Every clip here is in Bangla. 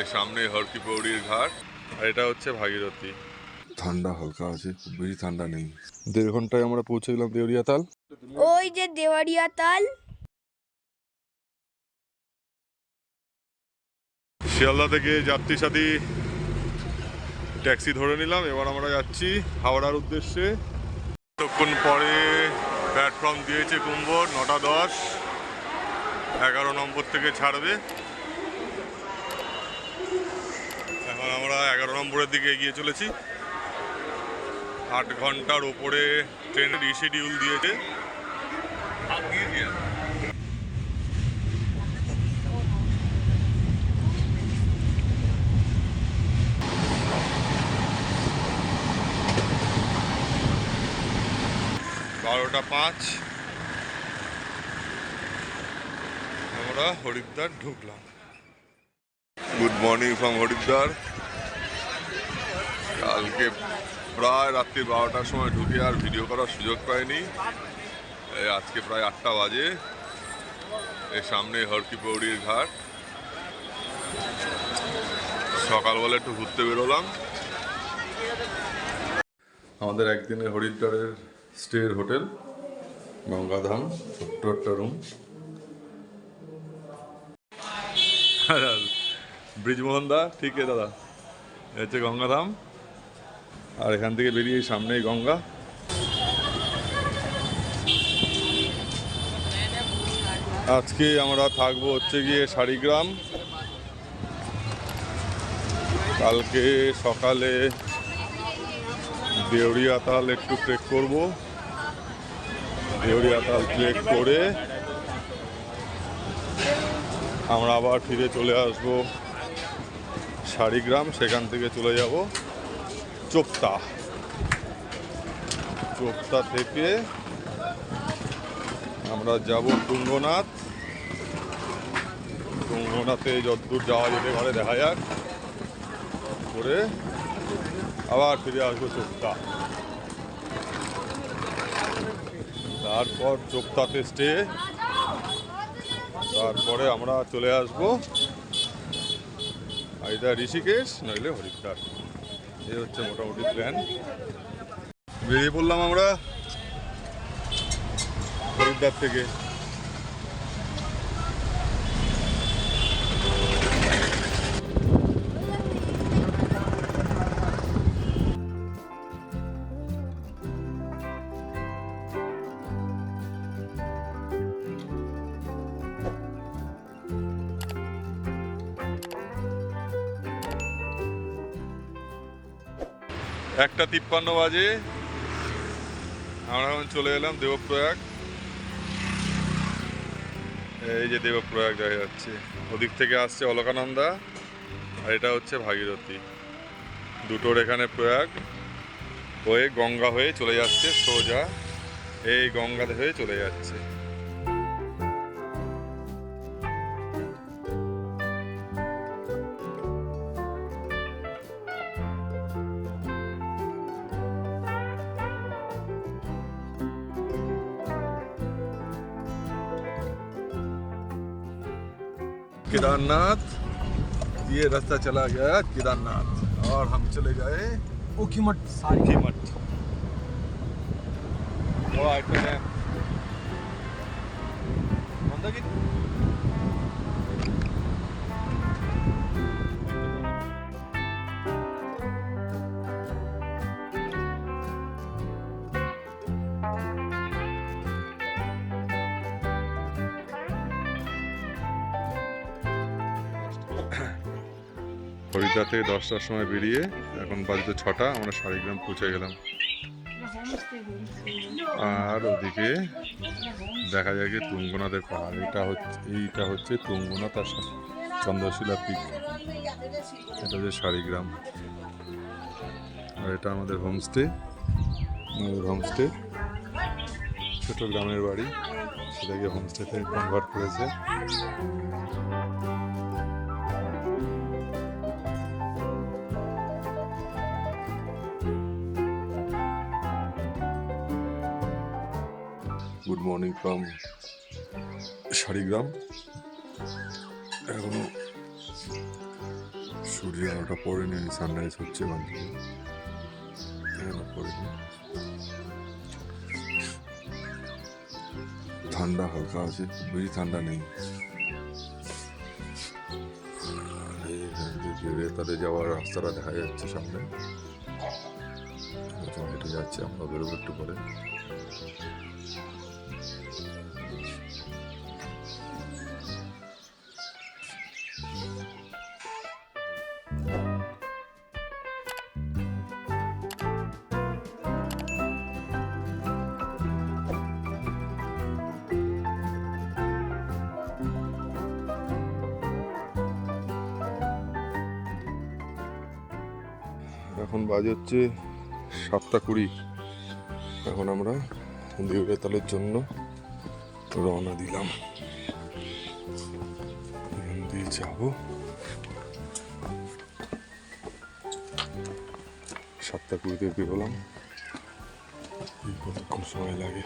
এর সামনে হরকি পৌড়ির ঘাট আর এটা হচ্ছে ভাগীরথী। ঠান্ডা হালকা আছে খুব বেশি ঠান্ডা নেই। দেড় ঘন্টায় আমরা পৌঁছে গেলাম দেউরিয়া তাল। ওই যে দেওয়ারিয়া তাল। শিয়ালদা থেকে যাত্রী সাথী ট্যাক্সি ধরে নিলাম এবার আমরা যাচ্ছি হাওড়ার উদ্দেশ্যে। তখন পরে প্ল্যাটফর্ম দিয়েছে কুম্ভর নটা দশ এগারো নম্বর থেকে ছাড়বে এখন আমরা এগারো নম্বরের দিকে এগিয়ে চলেছি। আট ঘণ্টার ওপরে ট্রেনের রিশিডিউল দিয়েছে। বারোটা পাঁচ। আমরা হরিদ্বার ঢুকলাম। Good morning from Haridwar. কালকে প্রায় রাত্রি বারোটার সময় ঢুকে আর ভিডিও করার সুযোগ পাইনি। আজকে প্রায় আটটা বাজে। এর সামনে হরকি পৌড়ির ঘাট। সকালবেলা একটু ঘুরতে বেরোলাম। আমাদের একদিনের হরিদ্বারের স্টের হোটেল, গঙ্গাধাম, ছোট্ট একটা রুম ব্রিজমোহন দা, ঠিক আছে দাদা হচ্ছে গঙ্গাধাম। আর এখান থেকে বেরিয়ে সামনেই গঙ্গা। আজকে আমরা থাকব হচ্ছে গিয়ে শাড়িগ্রাম। কালকে সকালে দেউরিয়া তাল একটু ট্রেক করব। দেউরিয়া তাল ট্রেক করে আমরা আবার ফিরে চলে আসব শাড়িগ্রাম, সেখান থেকে চলে যাব। চোপতা চোপতা থেকে আমরা যাব তুঙ্গনাথ। তুঙ্গনাথে যতদূর যাওয়া যেতে পারে, দেখা যাক। করে আবার ফিরে আসব চোপতা তারপর চোপতাতে স্টে তারপরে আমরা চলে আসব। আইদা ঋষিকেশ, নইলে হরিদ্বার। এই হচ্ছে মোটামুটি প্ল্যান বেরিয়ে পড়লাম আমরা হরিদ্বার থেকে। একটা তিপ্পান্ন বাজে। আমরা এখন চলে এলাম দেবপ্রয়াগ। এই যে দেবপ্রয়াগ দেখা যাচ্ছে। ওদিক থেকে আসছে অলকানন্দা, আর এটা হচ্ছে ভাগীরথী। দুটোর এখানে প্রয়াগ হয়ে গঙ্গা হয়ে চলে যাচ্ছে সোজা। এই গঙ্গাতে হয়ে চলে যাচ্ছে। केदारनाथ। ये रास्ता चला गया केदारनाथ और हम चले गए ओखीमठ थोड़ा आइटम है নয়টা থেকে দশটার সময় বেরিয়ে এখন বাড়িতে ছটা, আমরা শাড়িগ্রাম পৌঁছে গেলাম। আর ওদিকে দেখা যায় যে তুঙ্গনাথের পাহাড়, এটা হচ্ছে, এইটা হচ্ছে তুঙ্গনাথ আর চন্দ্রশিলা পিক। এটা হচ্ছে শাড়িগ্রাম আর এটা আমাদের হোমস্টে আমাদের হোমস্টে। ছোটো গ্রামের বাড়ি, সেটাকে হোমস্টেতে কনভার্ট করেছে। গুড মর্নিং ফ্রম শাড়িগ্রাম এখনও সূর্য আলোটা পড়েনি সানরাইজ হচ্ছে ওখান থেকে। ঠান্ডা হালকা আছে, বেশি ঠান্ডা নেই। থেকে যাওয়ার রাস্তাটা দেখা যাচ্ছে সামনে। হেঁটে যাচ্ছে, আমরা বেরোবো একটু পরে। এখন বাজে হচ্ছে সাতটা কুড়ি। এখন আমরা দেউড়াতালের জন্য রওনা দিলাম। এখান দিয়ে যাব। সাতটা কুড়িতে বেরোলাম কতক্ষণ সময় লাগে?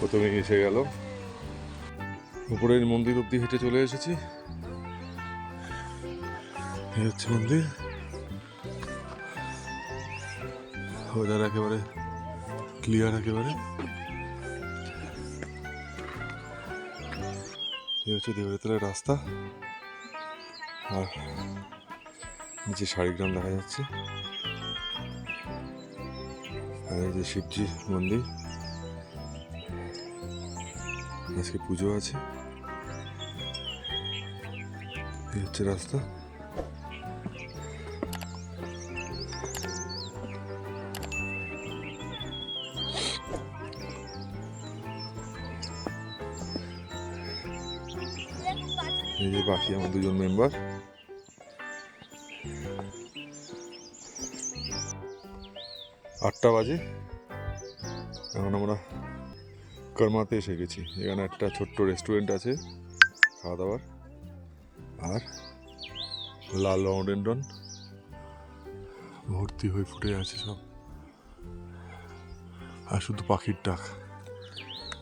প্রথমে এসে গেল উপরের মন্দির অব্দি হেঁটে চলে এসেছি। হচ্ছে মন্দির। ওয়েদার একেবারে ক্লিয়ার একেবারে। এই হচ্ছে দেবতলের রাস্তা। আর নিচে শাড়িগ্রাম দেখা যাচ্ছে। আর এই যে শিবজি মন্দির। আজকে পুজো আছে। এই হচ্ছে রাস্তা। এই যে বাকি আমার দুজন মেম্বার আটটা বাজে। এখন আমরা কর্মাতে এসে গেছি। এখানে একটা ছোট্ট রেস্টুরেন্ট আছে খাওয়া দাওয়ার আর লাল রডেন্ডন ভর্তি হয়ে ফুটে আছে সব। আর শুধু পাখির ডাক।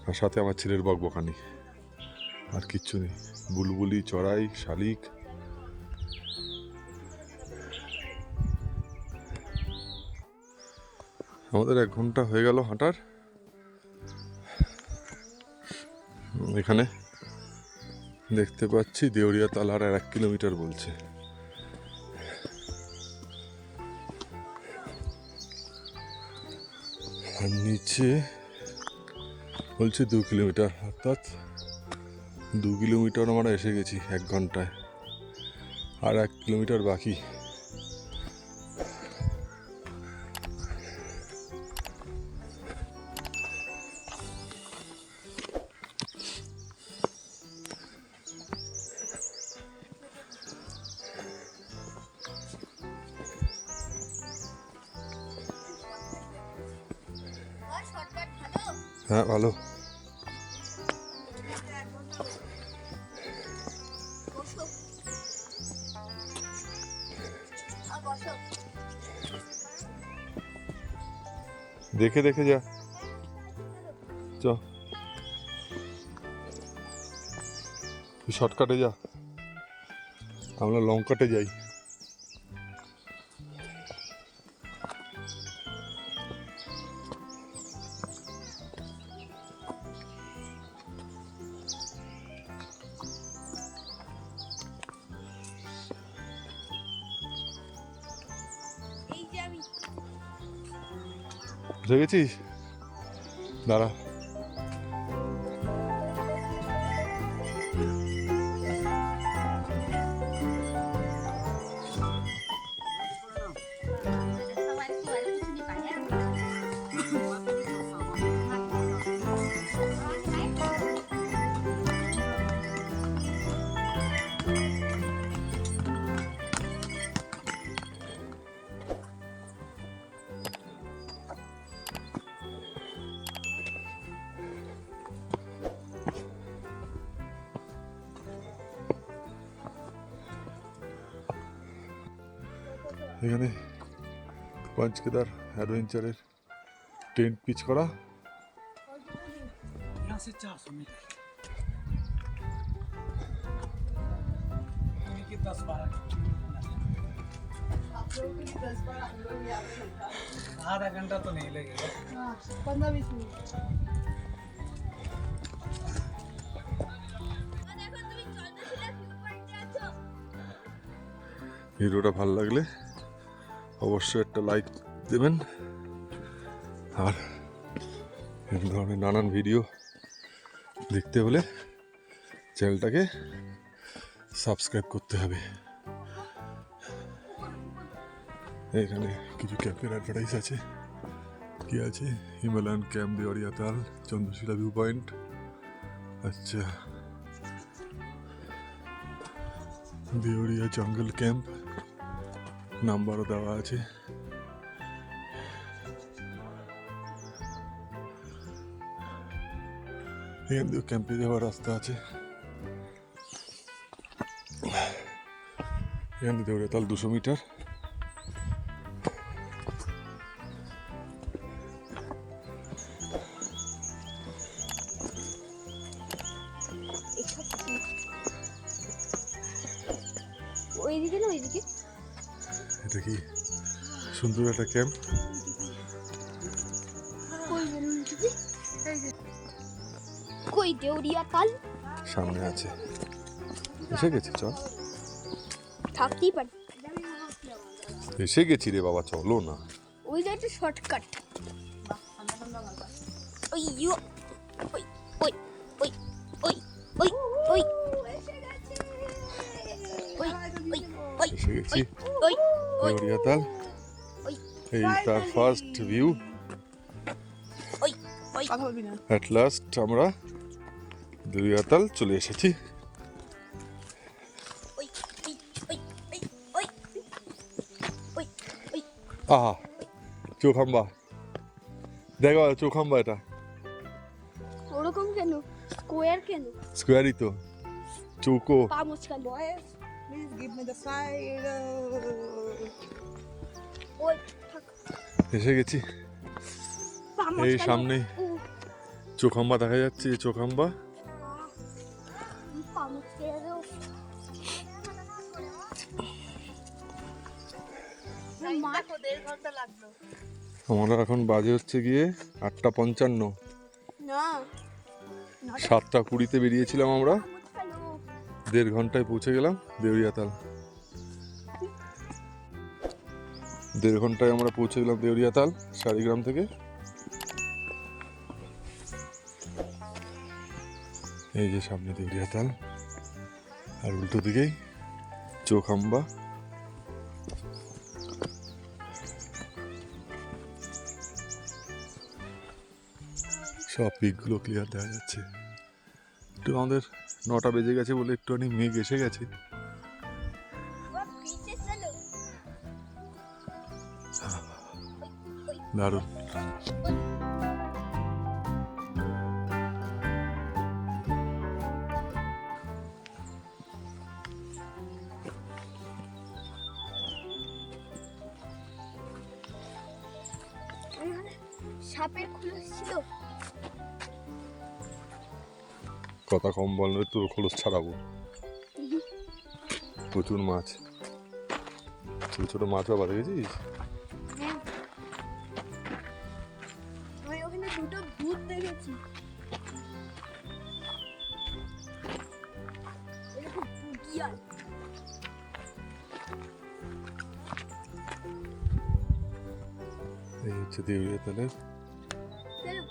আর সাথে আমার ছেলের বকবকানি। আর কিচ্ছু নেই। বুলবুলি, চড়াই, শালিক। আমাদের এক ঘণ্টা হয়ে গেল হাঁটার। এখানে। দেখতে পাচ্ছি দেউরিয়া তালার আর এক কিলোমিটার বলছে। আর নিচে বলছে দু কিলোমিটার, অর্থাৎ দু কিলোমিটার আমরা এসে গেছি এক ঘন্টায়। আর এক কিলোমিটার বাকি। হ্যাঁ ভালো। দেখে দেখে যা। চ। শর্টকাটে যা। আমরা লং কাটে যাই। বুঝে গেছিস? দাঁড়া। এখানে পঞ্চকেদার অ্যাডভেঞ্চারের টেন্ট পিচ করা। হিরোটা ভালো ভালো লাগলে অবশ্যই একটা লাইক দেবেন। আর এই ধরনের নানান ভিডিও দেখতে হলে চ্যানেলটাকে সাবস্ক্রাইব করতে হবে। এখানে কিছু ক্যাম্পের অ্যাডভার্টাইজ আছে। কি আছে? হিমালয়ান ক্যাম্প দেওয়ারিয়া তাল চন্দ্রশিলা ভিউ পয়েন্ট আচ্ছা। দেওয়ারিয়া জঙ্গল ক্যাম্প নাম্বারও দেওয়া আছে। এখান দিয়ে ক্যাম্পে যাওয়ার রাস্তা আছে। এখান থেকে দৌড়ে তাহলে দুশো মিটার। সুন্দর একটা ক্যাম্প। কই দেউরিয়া তাল? সামনে আছে। এসে গেছি চল। থাকতেই পারে। এসে গেছি রে বাবা চলো না। ওই যে একটা শর্টকাট ওই ইয়ো ওই ওই ওই ওই ওই ওই। ওই ওই ওই ওই ওই। ওই এই তার ফার্স্ট ভিউ অ্যাট লাস্ট আমরা দেওয়াতাল চলে এসেছি। ওই ওই ওই ওই ওই। ওই ওই। আহা চোখাম্বা। দেখো চোখাম্বা এটা। ওরকম কেন? স্কোয়ার কেন? স্কোয়ারই তো। চৌকো। Please give me the থাক এসে গেছি। এই সামনে চোখাম্বা দেখা যাচ্ছে এই চোখাম্বা। আমরা এখন বাজে হচ্ছে গিয়ে আটটা পঞ্চান্ন। সাতটা কুড়িতে বেরিয়েছিলাম আমরা। দেড় ঘন্টায় পৌঁছে গেলাম দেউরিয়াতাল দেড় ঘন্টায় আমরা পৌঁছে গেলাম দেউরিয়াতাল শাড়িগ্রাম থেকে। এই যে সামনে দেউরিয়াতাল আর উল্টো দিকেই চোখাম্বা সব পিকগুলো ক্লিয়ার দেখা যাচ্ছে। একটু আমাদের নটা বেজে গেছে বলে একটুখানি মেঘ এসে গেছে। দারুণ সাপের খোলস ছিল। কথা কম বললে তোর খোলস ছাড়াবো। প্রচুর মাছ। ছোট ছোট মাছ বাবা দেখেছিস? দিয়ে হয়ে তাহলে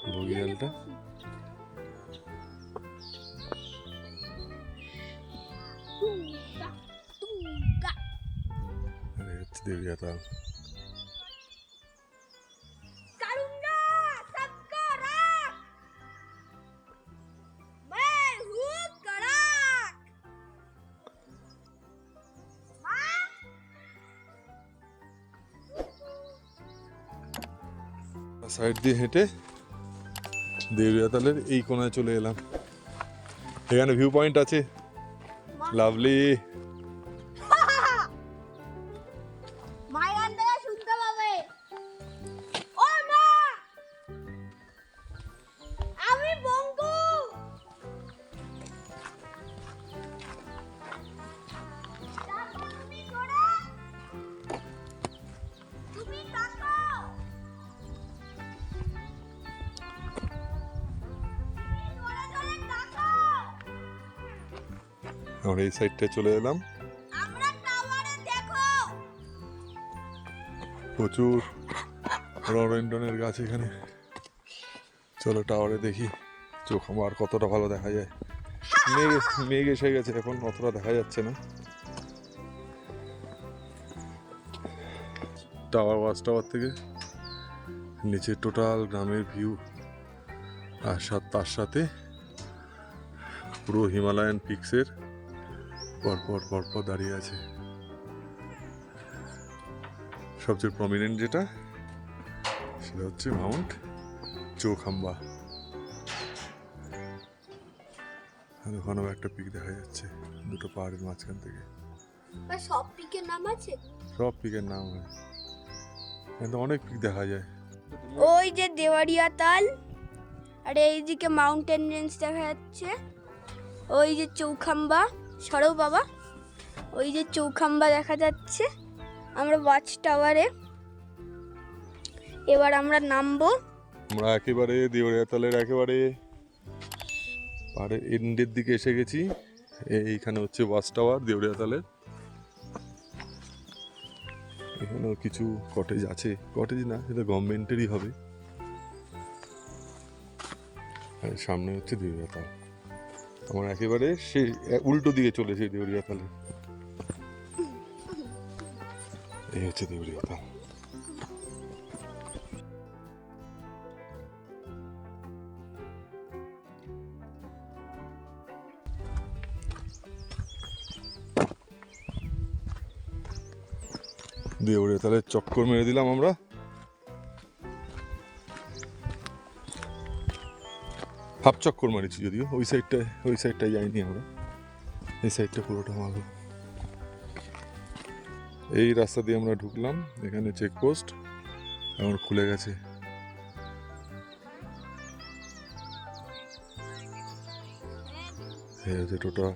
বগিয়ালটা দেবিয়া তাল সাইড দিয়ে হেঁটে দেউরিয়াতালের এই কোনায় চলে এলাম। এখানে ভিউ পয়েন্ট আছে। লাভলি আমরা এই সাইডটায় চলে এলাম। প্রচুর রডেন্ডনের গাছ এখানে। চলো টাওয়ারে দেখি চোখ আমার কতটা ভালো দেখা যায়। মেঘ মেঘ এসে গেছে এখন অতটা দেখা যাচ্ছে না। টাওয়ার ওয়াচ টাওয়ার থেকে নিচে টোটাল গ্রামের ভিউ। আর তার সাথে পুরো হিমালয়ান পিক্সের পরপর পরপর দাঁড়িয়ে আছে। সবচেয়ে প্রমিনেন্ট যেটা সেটা হচ্ছে মাউন্ট চৌখাম্বা ওখানেও একটা পিক দেখা যাচ্ছে দুটো পাহাড়ের মাঝখান থেকে। সব পিকের নাম আছে? সব পিকের নাম হয়। কিন্তু অনেক পিক দেখা যায়। ওই যে দেওয়ারিয়া তাল আর এইদিকে মাউন্টেন রেঞ্জ দেখা যাচ্ছে। ওই যে চৌখাম্বা সরো বাবা। ওই যে চৌখাম্বা দেখা যাচ্ছে। আমরা ওয়াচ টাওয়ারে এবার আমরা নামবো। আমরা একেবারে দেওরিয়া তালের একেবারে পাহাড়ের এন্ডের দিকে এসে গেছি। এইখানে হচ্ছে ওয়াচ টাওয়ার দেওরিয়া তালের এখানেও কিছু কটেজ আছে। কটেজ না, সেটা গভর্নমেন্টেরই হবে। সামনে হচ্ছে দেউরিয়া তাল। আমার একেবারে সে উল্টো দিকে চলেছে দেউরিয়া তালে এই হচ্ছে দেউরিয়া তাল দেউরিয়া তালে চক্কর মেরে দিলাম আমরা। হাফ চক্কর মারিছি যদিও। ওই সাইডটায় ওই সাইডটায় যাইনি আমরা। এই সাইডটা পুরোটা মারব এই রাস্তা দিয়ে আমরা ঢুকলাম। এখানে চেকপোস্ট এখন খুলে গেছে। টোটাল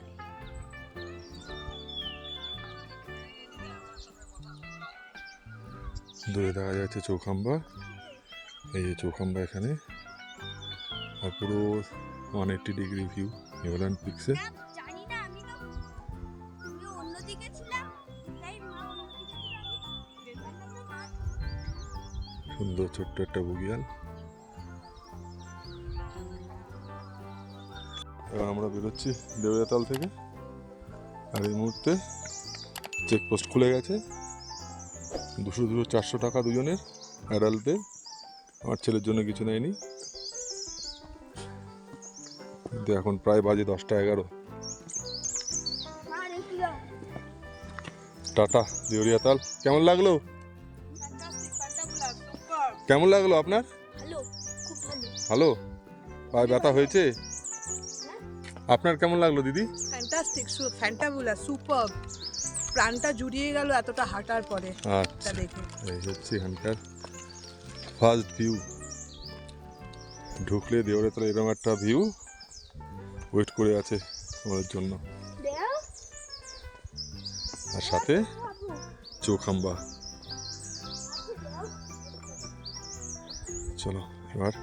দূরে দেখা যাচ্ছে চৌখাম্বা। এই যে চৌখাম্বা এখানে। আর পুরো one eighty degree view Himalayan পিক্সে। সুন্দর ছোট্ট একটা বুগিয়াল। এবার আমরা বেরোচ্ছি দেউরিয়াতাল থেকে। আর এই মুহূর্তে চেকপোস্ট খুলে গেছে। দুশো দুশো চারশো টাকা দুজনের অ্যাডাল্টদের আমার ছেলের জন্য কিছু নেয়নি। কিন্তু এখন প্রায় বাজে দশটা এগারো। টাটা দেউরিয়াতাল কেমন লাগল? কেমন লাগল আপনার? ভালো? পায়ে ব্যথা হয়েছে? আপনার কেমন লাগল দিদি? ফ্যান্টাস্টিক ফ্যান্টাবুলার সুপার প্রাণটা জুড়িয়ে গেল এতটা হাঁটার পরে। আচ্ছা এই হচ্ছে এখানকার ফার্স্ট ভিউ ঢুকলে দেওয়ারে তাহলে এরকম একটা ভিউ ওয়েট করে আছে ওদের জন্য। আর সাথে চোখাম্বা চলো, এবার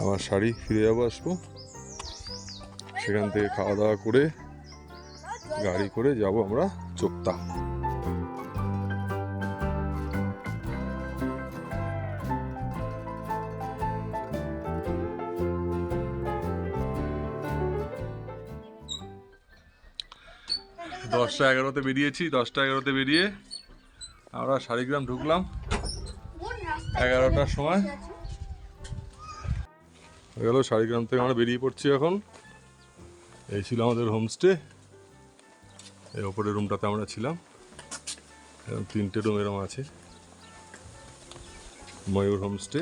আমার শাড়ি ফিরে যাব, আসব। সেখান থেকে খাওয়া দাওয়া করে, গাড়ি করে যাব আমরা চোপ্তা দশটা এগারোতে বেরিয়েছি, দশটা এগারোতে বেরিয়ে আমরা শাড়িগ্রাম ঢুকলাম। এগারোটার সময়। হয়ে গেল শাড়িগ্রাম থেকে আমরা বেরিয়ে পড়ছি এখন। এই ছিল আমাদের হোমস্টে এই ওপরের রুমটাতে আমরা ছিলাম। এরকম তিনটে রুম এরকম আছে। ময়ূর হোমস্টে